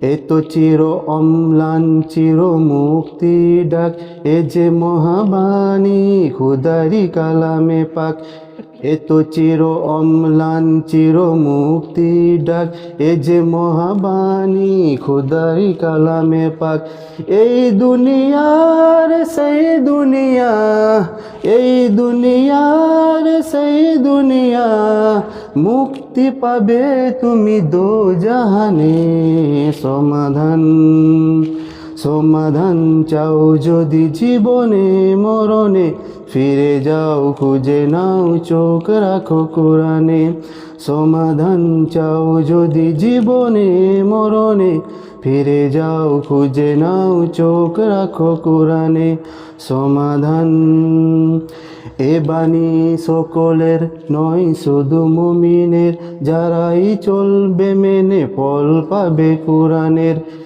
এত চির অম্লান, চির মুক্তি ডাক। এ যে মহাবাণী, খুদারি কালামে পাক। এত চির অম্লান, চির মুক্তি ডাক। এ যে মহাবাণী, খুদারি কালামে পাক। এই দুনিয়ার সেই দুনিয়া, এই দুনিয়ার সেই দুনিয়া। মুক্তি পাবে তুমি দো জাহানে সমাধান সমাধান চাও যদি জীবনে মরণে। ফিরে যাও, খুঁজে নাও, চোখ রাখো কোরআনে। সমাধান চাও যদি জীবনে, মরণে। ফিরে যাও, খুঁজে নাও, চোখ রাখো কোরআনে। সমাধান এ বাণী সকলের নয়, শুধু মুমিনের। যারাই চলবে মেনে, ফল পাবে কোরআনের।